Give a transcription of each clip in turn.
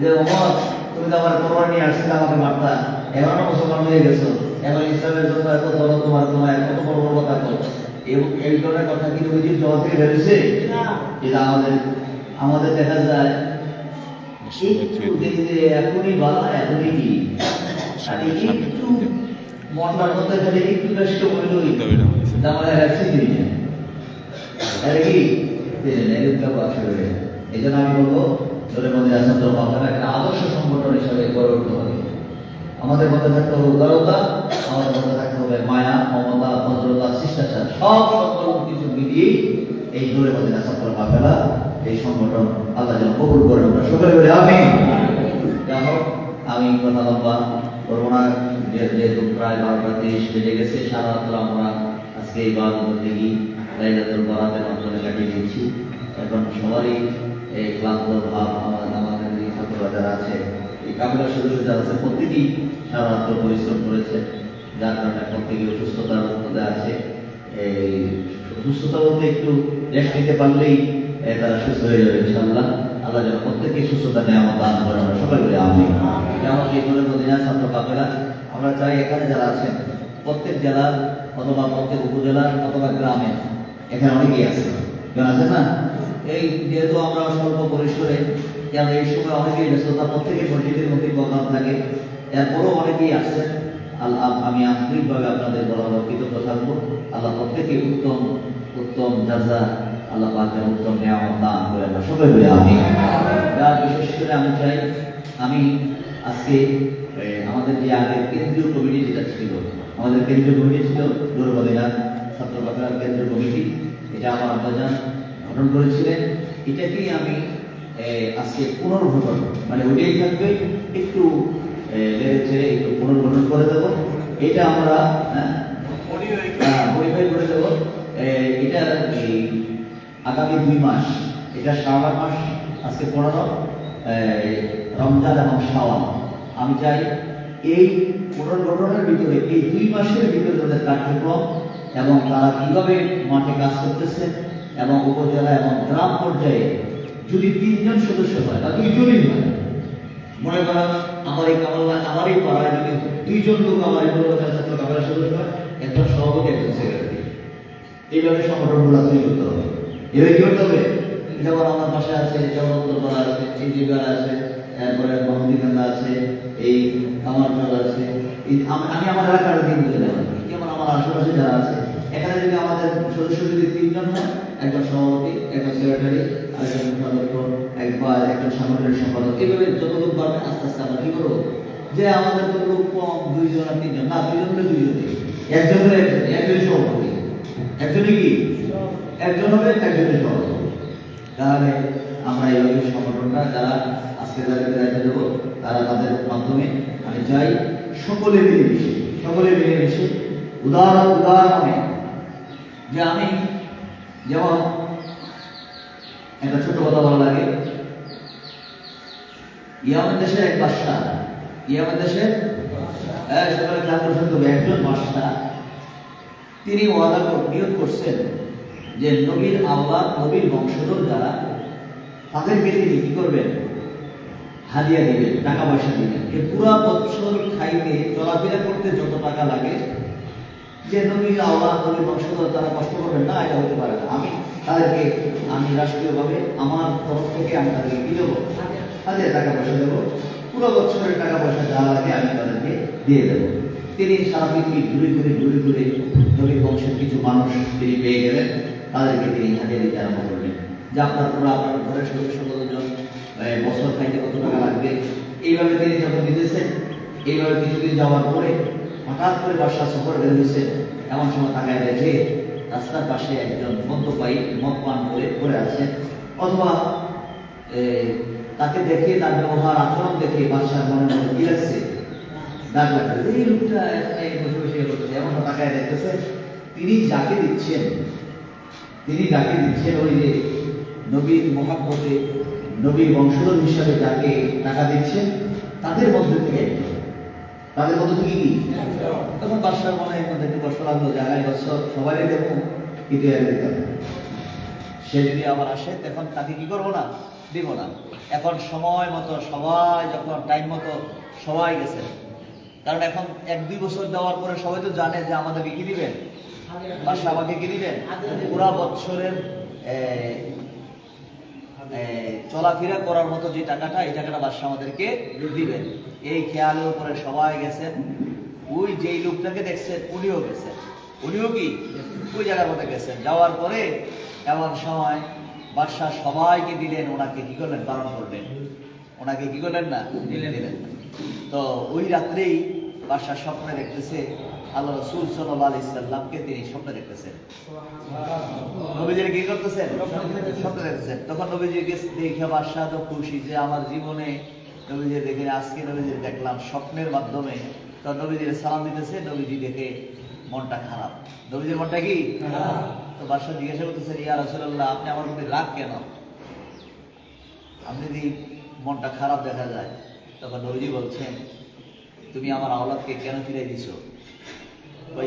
যে ওমর তুমি তো আমার কোরবান নিয়ে আসছিলে আমাকে মারতা। এখনও মুসলমান হয়ে গেছো। এখন ইসলামের জন্য এত বড় তোমার তোমার কত বড় বড় কথা কর এবং এই ধরনের কথা কি নবীজির জবাব থেকে বেরোছে এটা আমাদের আমাদের দেখা যায় একটু দেখি যে এখনই বালা এখনই কি? আর একটু মনটার মধ্যে খালি একটু কষ্ট হইলই তাহলে রাখছি দিই এটা কি এই জন্য আমি বলব ধরে মধ্যে আছেন তো একটা আদর্শ সংগঠন হিসাবে গড়ে উঠতে হবে। আমাদের মধ্যে থাকতে হবে উদারতা, আমাদের মধ্যে থাকতে হবে মায়া, মমতা, ভদ্রতা, শিষ্টাচার, সব সকল কিছু মিলিয়েই এই দূরে মধ্যে আসার মাফেলা এই সংগঠন আল্লাহ যেন কবুল করে আমরা সকলে বলে আমি যাই হোক, আমি কথা লম্বা করব না। যেহেতু প্রায় বারোটা তিরিশ বেজে গেছে, সারা রাত্র আমরা আজকে এই বারো দেখি লাইলাতুল বরাতের অঞ্চলে কাটিয়ে দিচ্ছি এখন সবারই এই ক্লান্ত ভাব আমাদের এই ছাত্ররা যারা আছে, এই কাবিলার সদস্য যারা আছে প্রত্যেকেই সারা রাত্র পরিশ্রম করেছে, যার কারণে প্রত্যেকে অসুস্থতার মধ্যে আছে। এই সুস্থতা বলতে একটু রেস্ট নিতে পারলেই তারা সুস্থ হয়ে যাবে, ইনশাআল্লাহ। আল্লাহ যেন প্রত্যেককে সুস্থতা নেয় আমার দান করে আমরা সবাই বলে আমি যেমন এই দলের মদিনা ছাত্র কাপেরা আমরা চাই এখানে যারা আছেন, প্রত্যেক জেলার অথবা প্রত্যেক উপজেলার অথবা গ্রামে, এখানে অনেকেই আছে। কেন আছে না? এই যেহেতু আমরা স্বল্প পরিসরে কেন এই সময় অনেকেই ব্যস্ততা প্রত্যেকের মসজিদের মধ্যেই প্রোগ্রাম থাকে। এরপরও অনেকেই আসছেন আল্লাহ, আমি আন্তরিকভাবে আপনাদের বরাবর কৃতজ্ঞ থাকব। আল্লাহ প্রত্যেকে উত্তম উত্তম যাজা আল্লাহ পাক যেন উত্তম নিয়ামত দান করে আমরা সবাই বলে আমি বিশেষ করে আমি চাই, আমি আজকে আমাদের যে আগের কেন্দ্রীয় কমিটি যেটা ছিল, আমাদের কেন্দ্রীয় কমিটি ছিল দুর্বদিনা ছাত্র কেন্দ্রীয় কমিটি। এটা আমার আব্বাজান গঠন করেছিলেন এটাকেই আমি আজকে পুনর্গঠন মানে ওইটাই থাকবে একটু চেড়ে একটু পুনর্গঠন করে দেবো। এটা আমরা হ্যাঁ, মডিফাই করে দেবো। এটা আগামী দুই মাস এটা শাওয়াল মাস আজকে পনেরো রমজান এবং শাওয়াল আমি চাই এই পুনর্গঠনের ভিতরে এই দুই মাসের ভিতরে তাদের কার্যক্রম এবং তারা কীভাবে মাঠে কাজ করতেছে এবং উপজেলা এবং গ্রাম পর্যায়ে যদি তিনজন সদস্য হয় বা দুইজনই হয়। মনে করেন আমার এই কামাল্লা, আমার এই পাড়ায় যদি দুইজন লোক আমার এই বড় ছাত্র কামালের সদস্য হয় একজন সভাপতি একজন সেক্রেটারি এইভাবে সংগঠনগুলো তৈরি করতে হবে। এভাবে কি করতে হবে? যেমন আমার পাশে আছে যেমন উত্তরপাড়া আছে চিন্তিপাড়া আছে, এরপরে মহাদিকান্দা আছে, এই কামারপাড়া আছে। আমি আমার এলাকার দিন বলে দেওয়া যেমন আমার আশেপাশে যারা আছে, এখানে যদি আমাদের সদস্য যদি তিনজন হয় একজন সভাপতি, একজন সেক্রেটারি আরেকজন সদস্য একবার একজন সাংগঠনিক সম্পাদক। এইভাবে যত লোক বাড়বে আস্তে আস্তে আমরা কি করব? যে আমাদের তো লোক কম, দুইজন আর তিনজন। না, দুইজন হলে দুইজনে একজন হলে একজন একজনই সভাপতি। একজনই কি? একজন হবে, একজনই সভাপতি। তাহলে আমরা এইভাবে সংগঠনটা যারা আজকে যাদের দায়িত্ব দেবো, তারা তাদের মাধ্যমে আমি চাই সকলে মিলেমিশে সকলে মিলেমিশে উদার মনে যে আমি যেমন একটা ছোট কথা বলা লাগে ইয়ামের এক বাদশা ইয়ামের দেশের হ্যাঁ সকালে একজন বাদশা তিনি ওয়াদা নিয়োগ করছেন যে নবীর আল্লাহ, নবীর বংশধর দ্বারা যারা তাদেরকে তিনি কি করবেন? হাদিয়া দিবেন, টাকা পয়সা দিবেন। এ পুরা বৎসর খাইতে, চলাফেরা করতে যত টাকা লাগে যে নবীর আল্লাহ নবীর বংশধর তারা কষ্ট করবেন না, এটা হতে পারে না। আমি তাদেরকে, আমি রাষ্ট্রীয়ভাবে আমার তরফ থেকে আমি তাদেরকে কি দেবো? হাজার টাকা পয়সা দেবো। পুরো বছরের টাকা পয়সা যা লাগে আমি তাদেরকে দিয়ে দেবো। তিনি সারা পৃথিবী ঘুরে ঘুরে ঘুরে ঘুরে নবীর বংশের কিছু মানুষ তিনি পেয়ে গেলেন, তাদেরকে তিনি হাজিয়ে দিতে আরম্ভ করলেন। যে আপনার পুরো আপনার ঘরের সদস্য কতজন বছর খাইতে কত টাকা লাগবে? এইভাবে তিনি যখন দিতেছেন এইভাবে কিছুদিন যাওয়ার পরে হঠাৎ করে বাসা সফর বের এমন সময় তাকায় দেখে রাস্তার পাশে একজন মদ্যপায়ী মদ পান করে পড়ে আছে। অথবা তাকে দেখে তার ব্যবহার আচরণ দেখে বাদশার মনে মনে কি লাগছে? এই লোকটা বসে বসে করছে এমন তাকায় দেখতেছে, তিনি যাকে দিচ্ছেন, তিনি যাকে দিচ্ছেন ওই যে নবীর মহাব্বতে নবীর বংশধর হিসাবে যাকে টাকা দিচ্ছেন, তাদের মধ্যে থেকে। তাদের মধ্যে থেকে কি? তখন বাদশার মনে হয় মধ্যে একটু কষ্ট লাগল যে আগামী বছর সবাই দেবো কিন্তু এর দিতে হবে। সে যদি আবার আসে তখন তাকে কি করব না? দিব না। এখন সময় মতো সবাই যখন টাইম মতো সবাই গেছে। কারণ এখন এক দুই বছর দেওয়ার পরে সবাই তো জানে যে আমাদেরকে কি দিবেন? বাসা আমাকে কি দিবেন? পুরা এ, চলাফেরা করার মতো যে টাকাটা, এই টাকাটা বাদশাহ আমাদেরকে দিবেন। এই খেয়ালের উপরে সবাই গেছেন। ওই যেই লোকটাকে দেখছেন, উনিও গেছেন। উনিও কি? ওই জায়গার মধ্যে গেছেন। যাওয়ার পরে এমন সময় বাদশাহ সবাইকে দিলেন, ওনাকে কি করলেন? বারণ করলেন। ওনাকে কি করলেন না? দিলেন দিলেন। তো ওই রাত্রেই বাদশাহ স্বপ্নে দেখতেছে আল্লাহ রসুল সাল্লাহ আলি সাল্লামকে তিনি স্বপ্নে দেখতেছেন। নবীজির কি করতেছেন? স্বপ্ন দেখতেছেন। তখন নবীজি দেখে বাদশাহ তো খুশি যে আমার জীবনে নবীজি দেখে আজকে নবীজি দেখলাম স্বপ্নের মাধ্যমে। তো নবীজির সালাম দিতেছে, নবীজি দেখে মনটা খারাপ। নবীজির মনটা কি? তো বাদশাহ জিজ্ঞাসা করতেছেন, ইয়া রাসূলুল্লাহ, আপনি আমার প্রতি রাগ কেন? আপনি যদি মনটা খারাপ দেখা যায়, তখন নবীজি বলছেন, তুমি আমার আওলাদকে কেন ফিরে দিছো?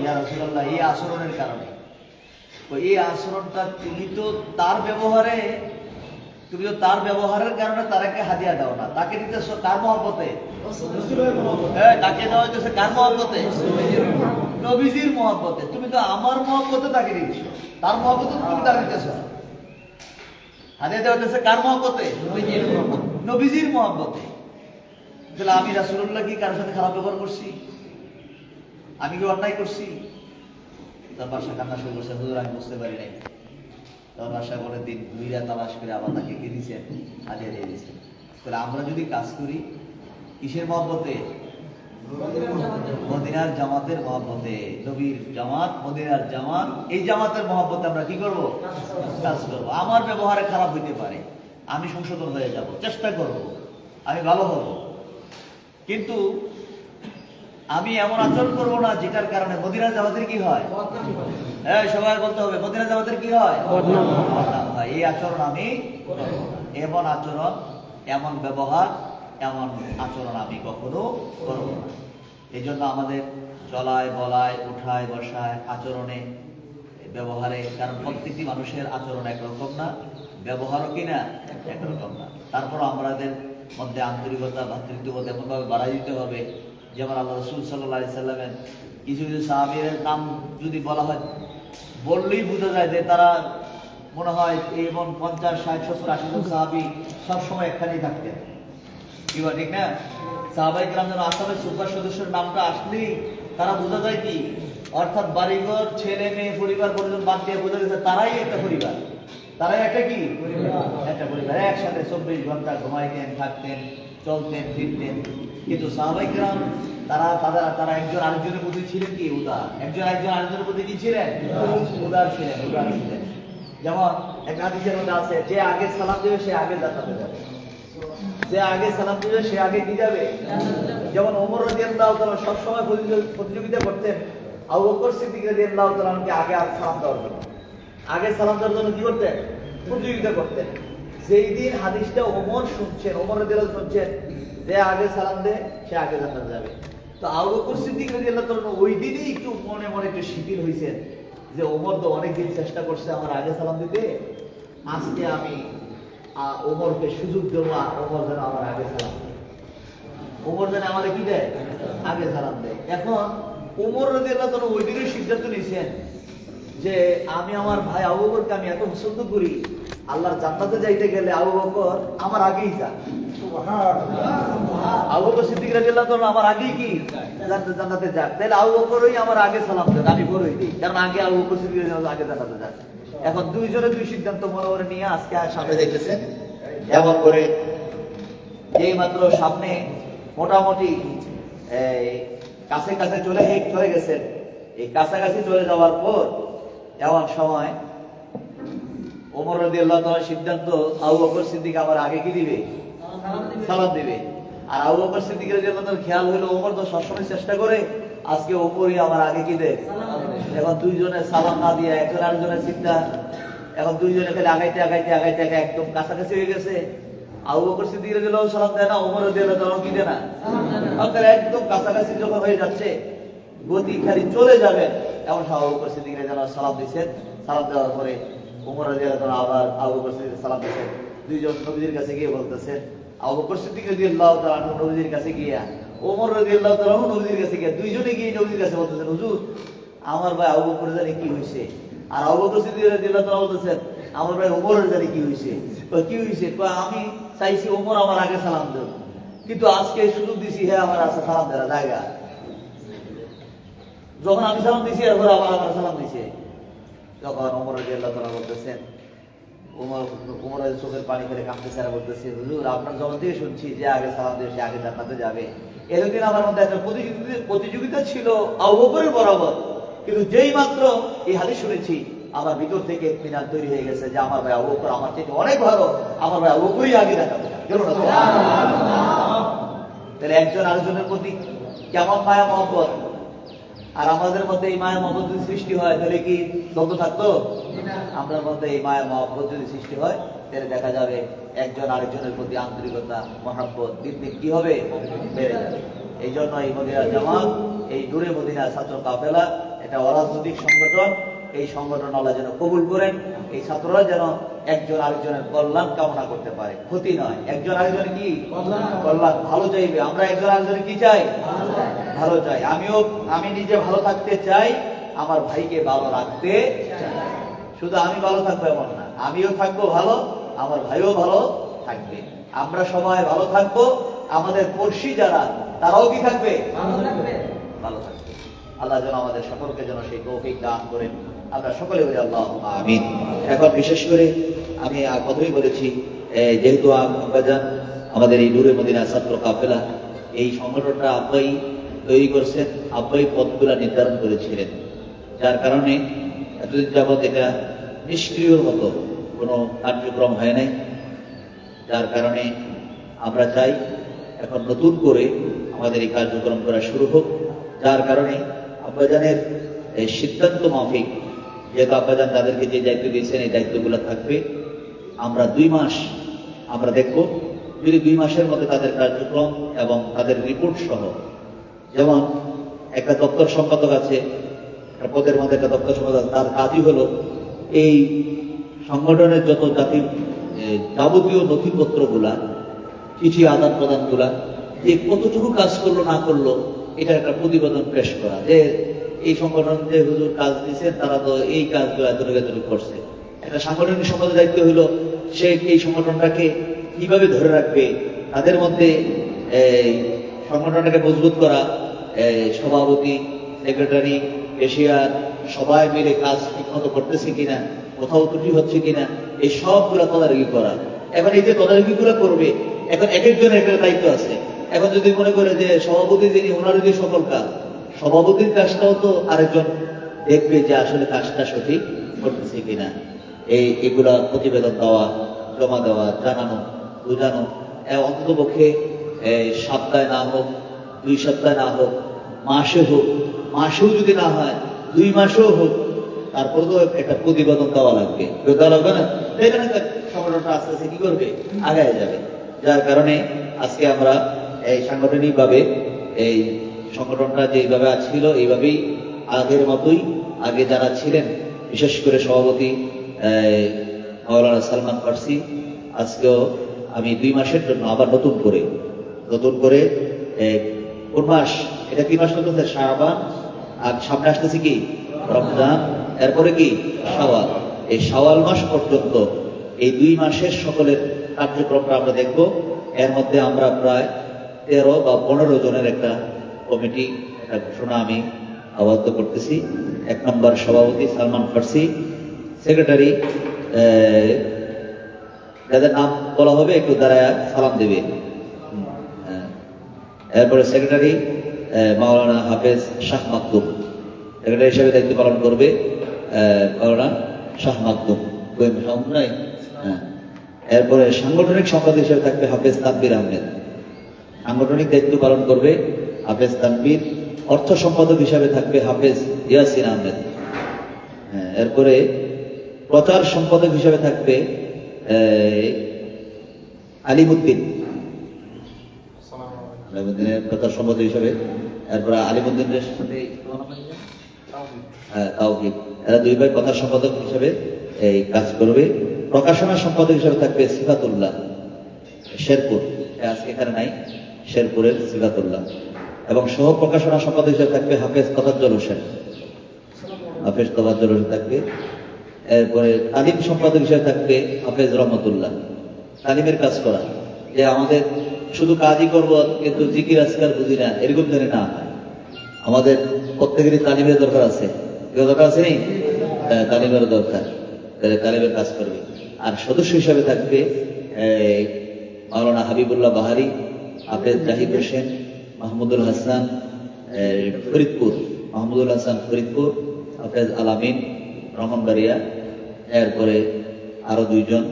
ইয়া রাসূলুল্লাহ এই আচরণের কারণে। এই আচরণটা তুমি তো তার ব্যবহারে তুমি তো তার ব্যবহারের কারণে তারাকে হাদিয়া দাও না। তাকে দিতেছো কার মহব্বতে? হ্যাঁ, তাকে দেওয়া হইতেছে কার মহব্বতে? নবীজির মহব্বতে। তুমি তো আমার মহব্বতে তাকে দিচ্ছ তার মহব্বতে তুমি দিতেছ। হাদিয়া দেওয়া হইতেছে কার মহব্বতে? নবীজির মহব্বতে। তাহলে আমি রাসুল্লাহ কি কারোর সাথে খারাপ ব্যবহার করছি? আমি কি অন্যায় করছি? তার বাসা কান্না শুরু করছে, হুজুর, আমি বুঝতে পারি নাই। তখন বাসা বলে দিন দুইরা তালাশ করে আবার তাকে কি দিয়েছেন হাজিয়া দিয়ে দিয়েছেন তাহলে আমরা যদি কাজ করি, কিসের মহব্বতে? মদিনার জামাতের মহব্বতে। নবীর জামাত, মদিনার জামাত, এই জামাতের মহব্বতে আমরা কি করব? কাজ করব। আমার ব্যবহারে খারাপ হইতে পারে। আমি সংশোধন হয়ে যাব। চেষ্টা করব। আমি ভালো হব। কিন্তু আমি এমন আচরণ করব না যেটার কারণে মদিনার জামাতের কি হয় হ্যাঁ সবাই বলতে হবে, মদিনা জামাতের কি হয়। এই আচরণ আমি। এমন আচরণ, এমন ব্যবহার, এমন আচরণ আমি কখনো করব না এই জন্য আমাদের চলায়, বলায়, উঠায়, বসায় আচরণে, ব্যবহারে, কারণ প্রত্যেকটি মানুষের আচরণ একরকম না, ব্যবহারও কিনা একরকম না তারপর আমাদের মধ্যে আন্তরিকতা, ভাতৃত্ববোধ এমনভাবে বাড়াই দিতে হবে যেমন আল্লাহ রসুল সাল্লাহ সাল্লামের কিছু কিছু সাহাবির নাম যদি বলা হয় বললেই বোঝা যায় যে তারা মনে হয় এমন পঞ্চাশ ষাট সত্তর আশি জন সাহাবি সবসময় একখানেই থাকতেন। কি বল ঠিক না? সাহাবাই গ্রাম যেন আসামের সুপার সদস্যের নামটা আসলেই তারা বোঝা যায় কি? অর্থাৎ বাড়িঘর ছেলে মেয়ে পরিবার পরিজন বাদ দিয়ে বোঝা গেছে তারাই একটা পরিবার। তারাই একটা কি? একটা পরিবার। একসাথে চব্বিশ ঘণ্টা ঘুমাইতেন থাকতেন। চলতেন, ফিরতেন। কিন্তু সাহাবাই গ্রাম তারা তারা তারা একজন আরেকজনের প্রতি ছিলেন কি? উদার। একজন একজন আরেকজনের প্রতি কি ছিলেন? উদার ছিলেন উদার ছিলেন। যেমন এক হাদিসের মধ্যে আছে, যে আগে সালাম দেবে, সে আগে জান্নাতে যাবে যে আগে সালাম দিবে, সে আগে কি যাবে? যেমন ওমর রাদিয়াল্লাহু তাআলা সব সময় প্রতিযোগিতা করতেন। আবু বকর সিদ্দিক রাদিয়াল্লাহু তাআলাকে আগে সালাম দেওয়ার জন্য। আগে সালাম দেওয়ার জন্য কি করতেন? প্রতিযোগিতা করতেন। যেই দিন হাদিসটা ওমর শুনছেন, ওমর রাদিয়াল্লাহু শুনছেন, যে আগে সালাম দে, সে আগে জান্নাত যাবে। তো আবু বকর সিদ্দিক রাদিয়াল্লাহু তাআলা ওই দিনই একটু মনে মনে একটু শিথিল হয়েছেন যে ওমর তো অনেক দিন চেষ্টা করছে আমার আগে সালাম দিতে। আজকে আমি ওমরকে সুযোগ দেবো আর ওমর যেন আমার আগে সালাম দেয়। ওমর যেন আমাদের কি দেয়? আগে সালাম দেয়। এখন ওমর রাদিয়াল্লাহু তাআলা ওই দিনই সিদ্ধান্ত নিয়েছেন, যে আমি আমার ভাই আবু বকরকে আমি এত পছন্দ করি আল্লাহর জান্নাতে যাইতে গেলে আবু বকর আমার আগেই যাক আবু বকর সিদ্দিক তাআলা আমার আগেই কি? জান্নাত- জান্নাতে যাক তাহলে আবু বকরই আমার আগে সালাম দেন আমি বড়ই। দিই কারণ আগে আবু বকর সিদ্দিক রাদিয়াল্লাহু আগে জান্নাতে যাক এখন দুইজনে দুই সিদ্ধান্ত মনে করে নিয়ে আজকে সামনে দেখতেছেন এমন করে যেই মাত্র সামনে মোটামুটি এই কাছে কাছে চলে এই চলে গেছেন। এই কাছাকাছি চলে যাওয়ার পর এমন সময় ওমর রাদিয়াল্লাহু তাআলা সিদ্ধান্ত আবু বকর সিদ্দিক আবার আগে কি দিবে? সালাম দিবে। আর আবু বকর সিদ্দিক রাদিয়াল্লাহু তাআলার খেয়াল হলো ওমর তো সবসময় চেষ্টা করে আজকে ওপরই আমার আগে কি দেয়? এখন দুইজনে সালাম না দিয়ে একজন আরেকজনের চিন্তা। এখন দুইজনে খালি আগাইতে আগাইতে আগাইতে আগে একদম কাছাকাছি হয়ে গেছে। আবু বকর সিদ্দিক রাদিয়াল্লাহু সালাম দেয় না ওমর রাদিয়াল্লাহু তাআলা কি দেয় না? একদম কাছাকাছি যখন হয়ে যাচ্ছে গতি খালি চলে যাবে। এমন আবু বকর সিদ্দিক রাদিয়াল্লাহু সালাম দিয়েছেন। সালাম দেওয়ার পরে রাদিয়াল্লাহু তাআলা আবার আবু বকর সালাম দিয়েছেন। দুইজন নবীদের কাছে গিয়ে বলতেছেন আবু বকর সিদ্দিক রাদিয়াল্লাহু তাআলা নবীদের কাছে গিয়া ওমর রাদিয়াল্লাহু তাআলা নবীদের কাছে গিয়া দুইজনে গিয়ে নবীদের কাছে বলতেছেন হুজুর আমার ভাই আবু বকর জানি কি হইছে? আর আবু বকর সিদ্দিক রাদিয়াল্লাহু তাআলা বলতেছেন আমার ভাই ওমরের জানি কি হইছে? কয়, কি কয়, আমি চাইছি ওমর আমার আগে সালাম দেব কিন্তু আজকে সুযোগ দিছি হ্যাঁ আমার আছে সালাম দেওয়ার জায়গা। যখন আমি সালাম দিছি এরপর আবার আমার সালাম দিছে। তখন ওমর রাদিয়াল্লাহু তাআলা বলতেছেন উমর উমরের চোখের পানি ফেলে কাঁপতেছে আর বলতেছে হুজুর আপনার জগৎ থেকে শুনছি যে আগে সালাম দিয়ে সে আগে জান্নাতে যাবে। এতদিন আমার মধ্যে একটা প্রতিযোগিতা প্রতিযোগিতা ছিল আবু বরাবর। কিন্তু যেই মাত্র এই হাদিস শুনেছি আমার ভিতর থেকে মিনার তৈরি হয়ে গেছে যে আমার ভাই আবু বকর আমার থেকে অনেক ভালো আমার ভাই আবু বকরই আগে দেখাবে তাহলে একজন আরেকজনের প্রতি কেমন মায়া মহব্বত? আর আমাদের মধ্যে এই মায়ের মহব্বত যদি সৃষ্টি হয় তাহলে কি দ্বন্দ্ব থাকতো? আমাদের মধ্যে এই মায়ের মহব্বত যদি সৃষ্টি হয় তাহলে দেখা যাবে একজন আরেকজনের প্রতি আন্তরিকতা মহাব্বত দিন দিন কি হবে? বেড়ে যাবে। এই জন্য এই মদিনা জামাত এই দূরে মদিনা ছাত্র কাফেলা এটা অরাজনৈতিক সংগঠন এই সংগঠন আল্লাহ যেন কবুল করেন। এই ছাত্ররা যেন একজন আরেকজনের কল্যাণ কামনা করতে পারে। ক্ষতি নয়। একজন আরেকজনের কি? কল্যাণ। ভালো চাইবে। আমরা একজন আরেকজনের কি চাই? ভালো চাই। আমিও আমি নিজে ভালো থাকতে চাই আমার ভাইকে ভালো রাখতে চাই। শুধু আমি ভালো থাকব এমন না। আমিও থাকব ভালো আমার ভাইও ভালো থাকবে। আমরা সবাই ভালো থাকব। আমাদের পড়শি যারা তারাও কি থাকবে। ভালো থাকবে। আল্লাহ যেন আমাদের সকলকে যেন সেই তৌফিক দান করেন। আমরা সকলে বলি আল্লাহ আমিন। এখন বিশেষ করে আমি প্রথমেই বলেছি যেহেতু আব্বাজান আমাদের এই নূরে মদিনা ছাত্র কাফেলা, এই সংগঠনটা আব্বাই তৈরি করছেন, আব্বাই পথগুলা নির্ধারণ করেছিলেন। যার কারণে এতদিন যাবৎ এটা নিষ্ক্রিয় মতো কোনো কার্যক্রম হয় নাই। যার কারণে আমরা চাই এখন নতুন করে আমাদের এই কার্যক্রম করা শুরু হোক। যার কারণে আব্বাজানের সিদ্ধান্ত মাফিক যেহেতু আব্বাজান তাদেরকে যে দায়িত্ব দিয়েছেন, এই দায়িত্বগুলো থাকবে। আমরা দুই মাস, আমরা দেখব, যদি দুই মাসের মধ্যে তাদের কার্যক্রম এবং তাদের রিপোর্ট সহ, যেমন একটা দপ্তর সম্পাদক আছে পদের মধ্যে একটা দপ্তর সম্পাদক তার কাজই হলো এই সংগঠনের যত জাতির যাবতীয় নথিপত্রগুলা, চিঠি আদান প্রদানগুলা, যে কতটুকু কাজ করল, না করল এটা একটা প্রতিবেদন পেশ করা, যে এই সংগঠন যে হুজুর কাজ দিয়েছেন তারা তো এই কাজগুলো এতটুকু করছে। একটা সাংগঠনিক সম্পাদক দায়িত্ব হলো সে এই সংগঠনটাকে কীভাবে ধরে রাখবে, তাদের মধ্যে সংগঠনটাকে মজবুত করা সভাপতি, সেক্রেটারি এশিয়ার সবাই মিলে কাজ ঠিকমতো করতেছে কিনা, কোথাও ত্রুটি হচ্ছে কিনা, এই সবগুলো তদারকি করা। এখন এই যে তদারকিগুলো করবে, এখন এক একজনের একটা দায়িত্ব আছে। এখন যদি মনে করে যে সভাপতি যিনি ওনার যদি সকল কাজ সভাপতির কাজটাও তো আরেকজন দেখবে যে আসলে কাজটা সঠিক করতেছে কিনা। এই এগুলা প্রতিবেদন দেওয়া, জমা দেওয়া, জানানো, বোঝানো অন্তত পক্ষে সপ্তাহে না হোক, দুই সপ্তাহে না হোক, মাসে হোক, মাসেও যদি না হয়, দুই মাসেও হোক, তারপর তো একটা প্রতিবেদন দেওয়া লাগবে। কেউ দেওয়া লাগবে না? এখানে সংগঠনটা আস্তে আস্তে কি করবে? আগায় যাবে। যার কারণে আজকে আমরা এই সাংগঠনিকভাবে এই সংগঠনটা যেইভাবে ছিল এইভাবেই আগের মতোই আগে যারা ছিলেন, বিশেষ করে সভাপতি সালমান ফার্সি, আজকেও আমি দুই মাসের জন্য আবার নতুন করে নতুন করে কোন মাস? এটা কি মাস চলতেছে শাহবান আর সামনে আসতেছে কি? রমজান। এরপরে কি? শাওয়াল। এই শাওয়াল মাস পর্যন্ত এই দুই মাসের সকলের কার্যক্রমটা আমরা দেখব। এর মধ্যে আমরা প্রায় তেরো বা পনেরো জনের একটা কমিটি ঘোষণা আমি আবদ্ধ করতেছি। এক নম্বর সভাপতি সালমান ফার্সি, সেক্রেটারি যাদের নাম বলা হবে, একটু দাঁড়ায় সালাম দেবে। এরপরে সেক্রেটারি মাওলানা হাফেজ শাহ মাকতুম সেক্রেটারি হিসেবে দায়িত্ব পালন করবে মাওলানা শাহ নাই হ্যাঁ। এরপরে সাংগঠনিক সম্পাদক হিসেবে থাকবে হাফেজ তানবির আহমেদ। সাংগঠনিক দায়িত্ব পালন করবে হাফেজ তানবির অর্থ সম্পাদক হিসাবে থাকবে হাফেজ ইয়াসিন আহমেদ। হ্যাঁ, এরপরে প্রচার সম্পাদক হিসাবে থাকবে আলিমুদ্দিন। আলিমুদ্দিনের প্রচার সম্পাদক হিসাবে এরপরে আলিমুদ্দিনের সাথে হ্যাঁ, এরা দুই ভাই কথা সম্পাদক হিসেবে এই কাজ করবে। প্রকাশনা সম্পাদক হিসেবে থাকবে সিফাতুল্লাহ শেরপুর। আজকে এখানে নাই শেরপুরের সিফাতুল্লাহ। এবং সহ প্রকাশনা সম্পাদক হিসেবে থাকবে হাফেজ তফাজ্জল হোসেন। হাফেজ তফাজ্জল হোসেন থাকবে। এরপরে তালিম সম্পাদক হিসেবে থাকবে হাফেজ রহমতুল্লাহ। তালিমের কাজ করা। যে আমাদের শুধু কাজই করব কিন্তু জিকির আজকার বুঝি না এরকম ধরে না আমাদের প্রত্যেকেরই তালিমের দরকার আছে। কেউ দরকার আছে নেই? হ্যাঁ, তালিমের দরকার। তাহলে তালিমের কাজ করবে। আর সদস্য হিসাবে থাকবে মাওলানা হাবিবুল্লাহ বাহারি হাফেজ জাহিদ হোসেন মাহমুদুল হাসান ফরিদপুর, মাহমুদুল হাসান ফরিদপুর, হাফেজ আলামিন রহমানবাড়িয়া এরপরে আরও দুইজন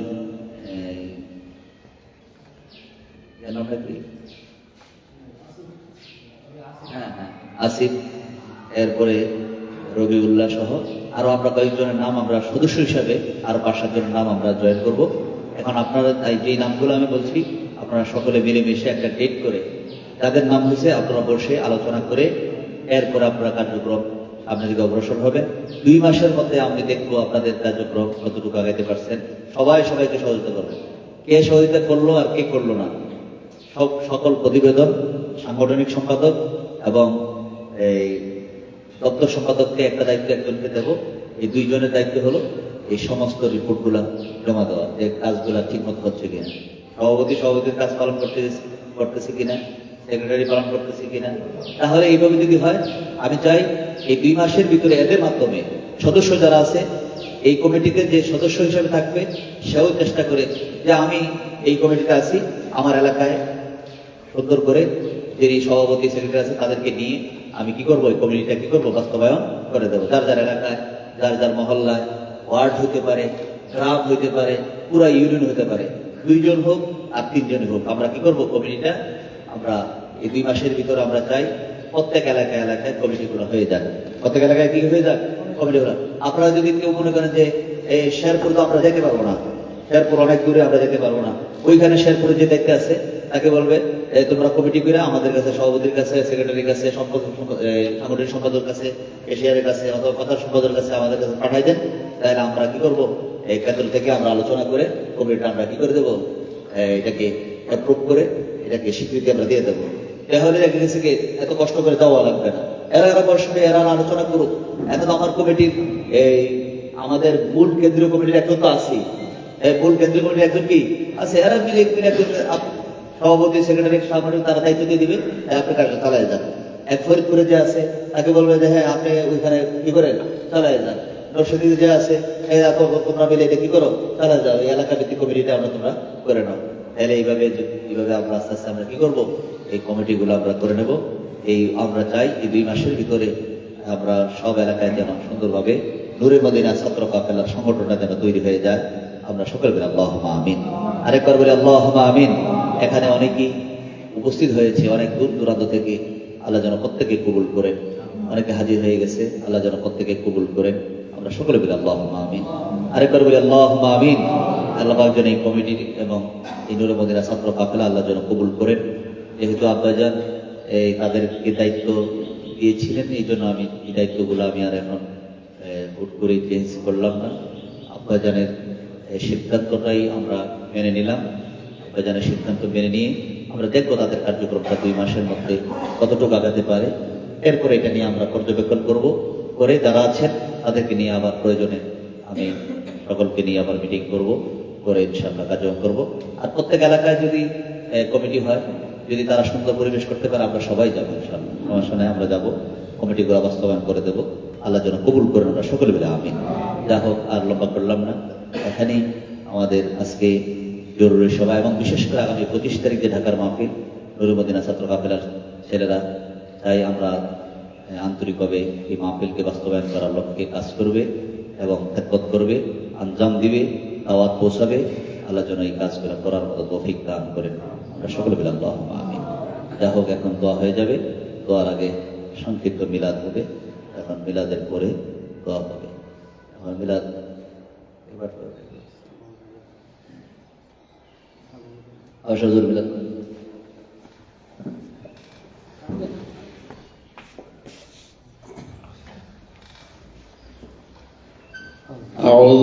হ্যাঁ হ্যাঁ আসিফ, এরপরে রবিউল্লাহ সহ আরও আমরা কয়েকজনের নাম আমরা সদস্য হিসাবে আরও পাঁচ সাতজনের নাম আমরা জয়েন করব। এখন আপনারা এই যে নামগুলো আমি বলছি, আপনারা সকলে মিলেমিশে একটা ডেট করে যাদের নাম হয়েছে আপনারা বসে আলোচনা করে এরপরে আপনারা কার্যক্রম দিকে অগ্রসর হবেন দুই মাসের মধ্যে আমি দেখব আপনাদের কার্যক্রম কতটুকু আগাইতে পারছেন। সবাই সবাইকে সহযোগিতা করবেন কে সহযোগিতা করল আর কে করল না? সব সকল প্রতিবেদন, সাংগঠনিক সম্পাদক এবং এই দপ্তর সম্পাদককে একটা দায়িত্ব একজনকে দেব। এই দুইজনের দায়িত্ব হলো এই সমস্ত রিপোর্টগুলা জমা দেওয়া, যে কাজগুলা ঠিকমতো হচ্ছে কিনা। সভাপতি সভাপতির কাজ পালন করতে করতেছে কিনা? সেক্রেটারি পালন করতেছি কিনা? তাহলে এইভাবে যদি হয়, আমি চাই এই দুই মাসের ভিতরে এদের মাধ্যমে সদস্য যারা আছে, এই কমিটিতে যে সদস্য হিসেবে থাকবে, সেও চেষ্টা করে যে আমি এই কমিটিতে আছি, আমার এলাকায় সুন্দর করে যিনি সভাপতি সেক্রেটারি আছে, তাদেরকে নিয়ে আমি কি করব, এই কমিটিটা কি করব, বাস্তবায়ন করে দেবো। যার যার এলাকায়, যার যার মহল্লায় ওয়ার্ড হইতে পারে গ্রাম হইতে পারে, পুরা ইউনিয়ন হতে পারে। দুইজন হোক আর তিনজন হোক, আমরা কি করব, কমিটিটা আমরা এই দুই মাসের ভিতরে আমরা চাই প্রত্যেক এলাকায় এলাকায় কমিটিগুলো হয়ে যাক। প্রত্যেক এলাকায় কি হয়ে যাক? কমিটিগুলো আপনারা যদি কেউ মনে করেন যে এই শেরপুর তো আমরা যেতে পারব না। শেরপুর অনেক দূরে আমরা যেতে পারব না। ওইখানে শেরপুরে যে দেখতে আছে, তাকে বলবে তোমরা কমিটি করে আমাদের কাছে, সভাপতির কাছে সেক্রেটারির কাছে, সম্পাদক সাংগঠনিক সম্পাদকের কাছে, এশিয়ারের কাছে অথবা কথা সম্পাদকের কাছে আমাদের কাছে পাঠাই দেন। তাহলে আমরা কি করব? এই কেন্দ্র থেকে আমরা আলোচনা করে কমিটিটা আমরা কি করে দেবো? এটাকে অ্যাপ্রুভ করে এটাকে স্বীকৃতি আমরা দিয়ে দেবো। দেখা গেছে এত কষ্ট করে দেওয়া লাগবে না। এরা এরা বসবে এরা আলোচনা করুক। এখন আমার কমিটির এই আমাদের মূল কেন্দ্রীয় কমিটির একজন তো এই মূল কেন্দ্রীয় কমিটির একজন কি? আছে, এরা মিলে একজন সভাপতি সেক্রেটারি সাংগঠনিক তারা দায়িত্ব দিয়ে দিবে আপনি কাজটা চালায় যান। এক ফরিদপুরে যে আছে, তাকে বলবে যে হ্যাঁ আপনি ওইখানে কি করেন চালায় যান। নরসিংদীতে যে আছে দেখো তোমরা মিলে এটা কি করো? চালায় যাও, এই এলাকা ভিত্তিক কমিটিটা আমরা তোমরা করে নাও। তাহলে এইভাবে এইভাবে আমরা আস্তে আস্তে আমরা কি করব? এই কমিটিগুলো আমরা করে নেব। এই আমরা চাই এই দুই মাসের ভিতরে আমরা সব এলাকায় যেন সুন্দরভাবে নূরে মদিনা ছাত্র কাফেলার সংগঠনটা যেন তৈরি হয়ে যায়। আমরা সকল বলি আল্লাহ আমিন। আরেকবার বলি আল্লাহ আমিন। এখানে অনেকেই উপস্থিত হয়েছে, অনেক দূর দূরান্ত থেকে আল্লাহ যেন প্রত্যেকে কবুল করেন। অনেকে হাজির হয়ে গেছে, আল্লাহ যেন প্রত্যেকে কবুল করেন। আমরা সকলে বলি আল্লাহ আমিন। আরেকবার বলি আল্লাহ আমিন। আল্লাহ যেন এই কমিটি এবং এই নূরে মদিনা ছাত্র কাফেলা আল্লাহ যেন কবুল করেন। যেহেতু আব্বাজান এই তাদেরকে দায়িত্ব দিয়েছিলেন, এই জন্য আমি এই দায়িত্বগুলো আমি আর এখন হুট করে চেঞ্জ করলাম না। আব্বাজানের সিদ্ধান্তটাই আমরা মেনে নিলাম। আব্বাজানের সিদ্ধান্ত মেনে নিয়ে আমরা দেখব তাদের কার্যক্রমটা দুই মাসের মধ্যে কতটুকু আগাতে পারে। এরপরে এটা নিয়ে আমরা পর্যবেক্ষণ করব। করে যারা আছেন, তাদেরকে নিয়ে আবার প্রয়োজনে আমি সকলকে নিয়ে আবার মিটিং করব। করে ইনশাআল্লাহ কার্যক্রম করব। আর প্রত্যেক এলাকায় যদি কমিটি হয়, যদি তারা সুন্দর পরিবেশ করতে পারে, আমরা সবাই যাব ইনশাআল্লাহ। সমস্যা আমরা যাব, কমিটিগুলো বাস্তবায়ন করে দেবো। আল্লাহ যেন কবুল করেন আমরা সকলে মিলে, আমিন। যা হোক, আর লম্বা করলাম না। এখানেই আমাদের আজকে জরুরি সভা, এবং বিশেষ করে আগামী পঁচিশ তারিখ ঢাকার মাহফিল নুরুমদিনা ছাত্র কাফেলার ছেলেরা। তাই আমরা আন্তরিকভাবে এই মাহফিলকে বাস্তবায়ন করার লক্ষ্যে কাজ করবে এবং খেদমত করবে, আঞ্জাম দিবে। দাওয়াত পৌঁছাবে, আল্লাহ যেন এই কাজগুলো করার মতো তৌফিক দান করেন। আমরা সকলে মিলাম দোয়া আমি যা হোক, এখন দোয়া হয়ে যাবে। দোয়ার আগে সংক্ষিপ্ত মিলাদ হবে। এখন মিলাদের পরে দোয়া হবে। এখন মিলাদ এবার অসহযোগ মিলাদ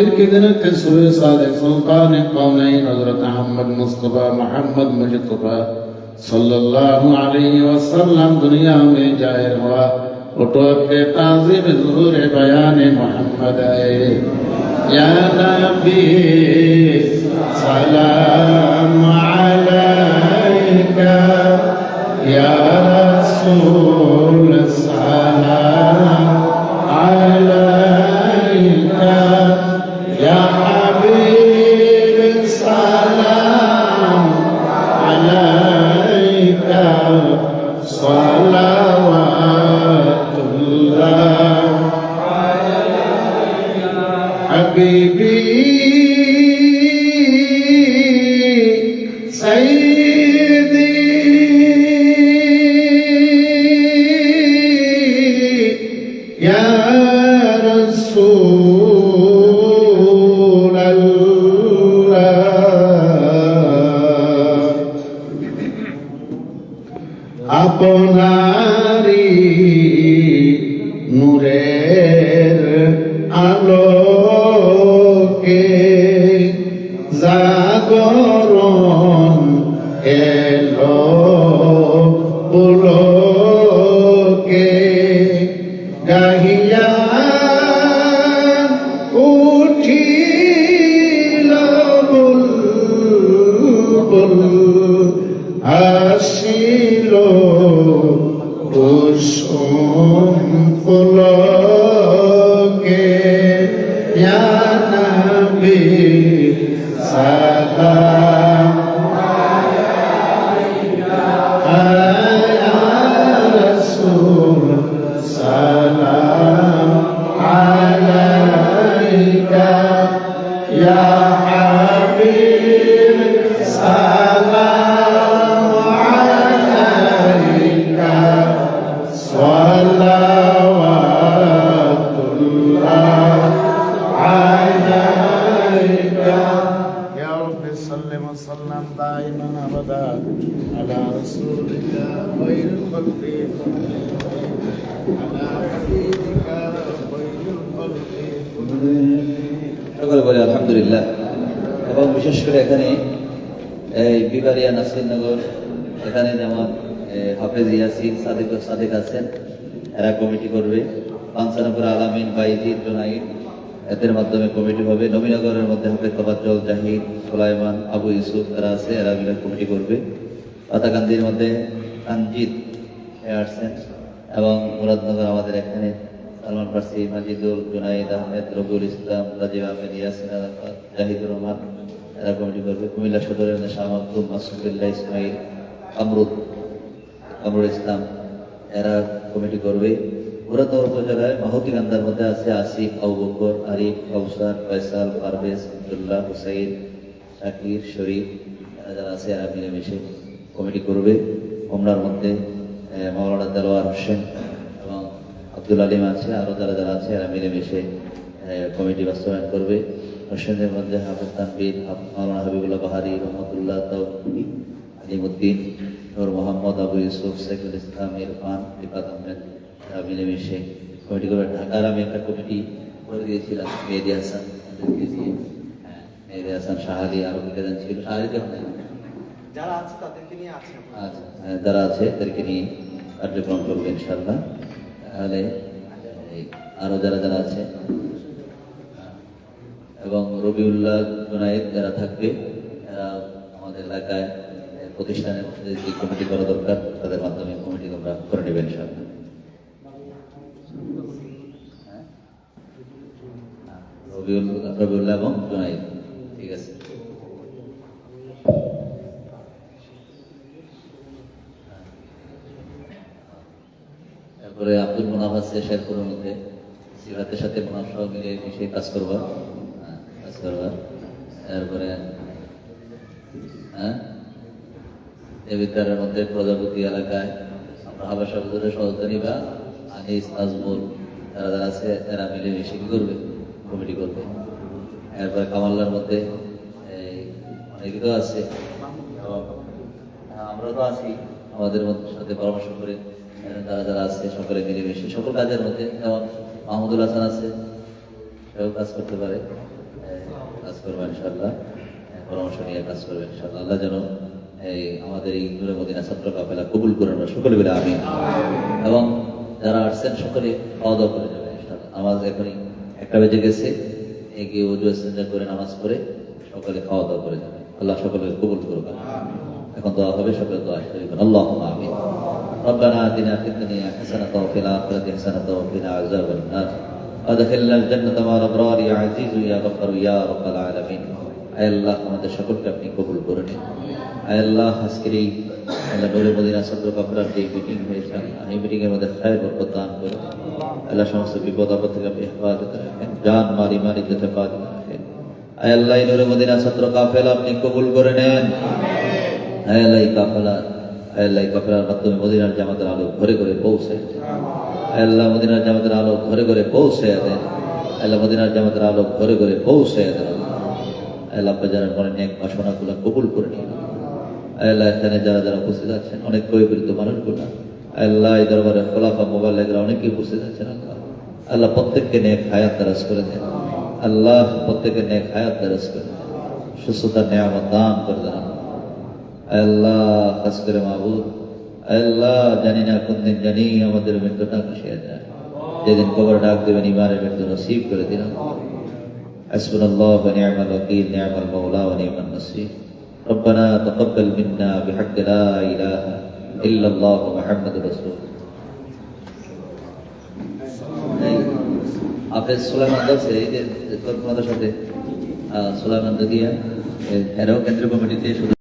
تقریر کے دن تھے سوئے سادے سلطان قونین حضرت احمد مصطفیٰ محمد مجتبہ صلی اللہ علیہ وسلم دنیا میں جائر ہوا۔ اٹھوٹ کے تعظیم ظہور بیان محمد آئے۔ یا نبی، سلام علیکہ۔ یا رسول، سلام رسولك خير الخلق على حبيبك خير الخلق সকলে বলে আলহামদুলিল্লাহ এবং বিশেষ করে এখানে এই বিবারিয়া নাসিরনগর এখানে যেমন এ, হাফেজ ইয়াসিন সাদিক ও সাদিক আছেন এরা কমিটি করবে পাঞ্চানপুর আলামিন বাইজিদ জোনাইদ এদের মাধ্যমে কমিটি হবে নবীনগরের মধ্যে হাফেজ তবাজ্জল জাহিদ সোলাইমান আবু ইউসুফ তারা আছে এরা মিলে কমিটি করবে পাতাকান্দির মধ্যে তানজিদ আসছেন এবং মুরাদনগর আমাদের এখানে সালমান ফার্সি, মাজিদুল, জুনাইদ আহমেদ রবিউল ইসলাম, রাজীব আহমেদ, ইয়াসিন জাহিদুর রহমান, এরা কমিটি করবে। কুমিল্লা সদরের শাহ মাহমুদ মাসুদুল্লাহ ইসমাইল কামরুদ কামরুল ইসলাম, এরা কমিটি করবে। পুরাতন উপজেলায় মাহতি গান্ধার মধ্যে আছে আসিফ, আবু বকর, আরিফ কৌসার ফয়সাল, পারভেজ, আব্দুল্লাহ, হুসাইন, শাকির, শরীফ, এরা যারা আছে এরা মিলেমিশে কমিটি করবে। ওমরার মধ্যে মাওলানা দেলোয়ার হোসেন এবং আব্দুল আলিম আছে আরও যারা যারা আছে এরা মিলেমিশে কমিটি বাস্তবায়ন করবে। হোসেনের মধ্যে হাফিজ তানবির মাওলানা হাবিবুল্লাহ বাহারি রহমতুল্লাহ তৌহিদি আলিমুদ্দিন নূর মোহাম্মদ আবু ইউসুফ সাইফুল ইসলাম ইরফান রিফাত আহমেদ এরা মিলেমিশে কমিটি করে ঢাকার আমি একটা কমিটি করে দিয়েছিলাম মেহেদি হাসান হ্যাঁ, মেহেদি হাসান শাহালি আরও ছিল। যারা আছে আছে যারা আছে, তাদেরকে নিয়ে কার্যক্রম করবে ইনশাল্লাহ তাহলে, এই, আরও যারা যারা আছে এবং রবিউল্লাহ জুনায়েদ যারা থাকবে আমাদের এলাকায় প্রতিষ্ঠানের মধ্যে যে কমিটি করা দরকার, তাদের মাধ্যমে কমিটি তোমরা করে নেবেন ইনশাল্লাহ হ্যাঁ? রবিউল্লাহ এবং ঠিক আছে তারপরে আব্দুল আছে শেরপুরের সিরাতের সাথে সহ মিলে মিশে কাজ করবা। হ্যাঁ, কাজ করবা। তারপরে হ্যাঁ দেবিদ্বারের মধ্যে প্রজাপতি এলাকায় আমরা হাবাসা হুজুরের সহযোগী বা আনিস নাজমুল যারা যারা আছে এরা মিলে মিশে কি করবে? কমিটি করবে। এরপরে কামাল্লার মধ্যে অনেকে তো আছে। আমরা তো আছি। আমাদের সাথে পরামর্শ করে যারা যারা আছে, সকলে মিলেমিশে, সকল কাজের মধ্যে যেমন মাহমুদুল হাসান আছে, সেও কাজ করতে পারে। কাজ করবে ইনশাল্লাহ পরামর্শ নিয়ে কাজ করবে ইনশাল্লাহ আল্লাহ যেন এই আমাদের এই নূরে মদিনা ছাত্র কাফেলা কবুল করে আমরা সকলে মিলে আমি এবং যারা আসছেন, সকলে খাওয়া দাওয়া করে যাবে ইনশাল্লাহ নামাজ এখনই একটা বেজে গেছে। এগিয়ে ইস্তেঞ্জা করে নামাজ পড়ে সকলে খাওয়া দাওয়া করে যাবে। আল্লাহ সকলে কবুল করবে এখন দোয়া হবে সকলে দোয়া শরীফ আল্লাহ আমিন ربنا آتنا في الدنيا حسنة وفي الآخرة حسنة وقنا عذاب النار وادخلنا الجنة مع الأبرار يا عزيز يا غفار يا رب العالمين আয় আল্লাহ আমাদের সকলকে আপনি কবুল করে নিন আয় আল্লাহ আজকের এই আল্লাহ নূরে মদিনা ছাত্র কাপড়ার যে মিটিং হয়েছে আল্লাহ, এই মিটিং এর মধ্যে খায় বরকত দান করে আল্লাহ সমস্ত বিপদ আপদ থেকে আপনি হেফাজত রাখেন জান মারি মারি যেতে হেফাজত রাখেন আয় আল্লাহ এই নূরে মদিনা ছাত্র কাফেলা আপনি কবুল করে নেন আয় আল্লাহ এই কাফেলা আয় আল্লাহ এই কাফেলার মাধ্যমে মদিনার জামাতের আলো ঘরে ঘরে পৌঁছে। আয় আল্লাহ মদিনার জামাতের আলো ঘরে ঘরে পৌঁছে দেন। আল্লাহ মদিনার জামাতের আলো ঘরে ঘরে পৌঁছে দেন। আল্লাহ জানার মনে নেক বাসনাগুলো কবুল করে নিন। আল্লাহ এখানে যারা যারা উপস্থিত আছেন, অনেক বয়োবৃদ্ধ মানুষগুলো। আল্লাহ এই দরবারে খোলাফা মোবাইল এগুলো অনেকে উপস্থিত আছেন, আল্লাহ। আল্লাহ প্রত্যেককে নেক হায়াত দারাজ করে দেন। আল্লাহ প্রত্যেককে নেক হায়াত দারাজ করে দেন। সুস্থতার নেয়ামত দান করে দেন আল্লাহ খাস করে মাহবুব আল্লাহ জানি না কোন দিন জানি আমাদের মৃত্যুটা খুশিয়ে যায় যেদিন কবর ডাক দেবেন ইমানের মৃত্যু নসিব করে দিলাম حسبنا الله ونعم الوكيل نعم المولى ونعم النصير ربنا تقبل منا بحق لا اله الا الله محمد رسول হাফেজ সুলাইমান দাস এই যে তোমাদের সাথে আহ, সুলাইমান দাদিয়া এরাও কেন্দ্রীয় কমিটিতে শুধু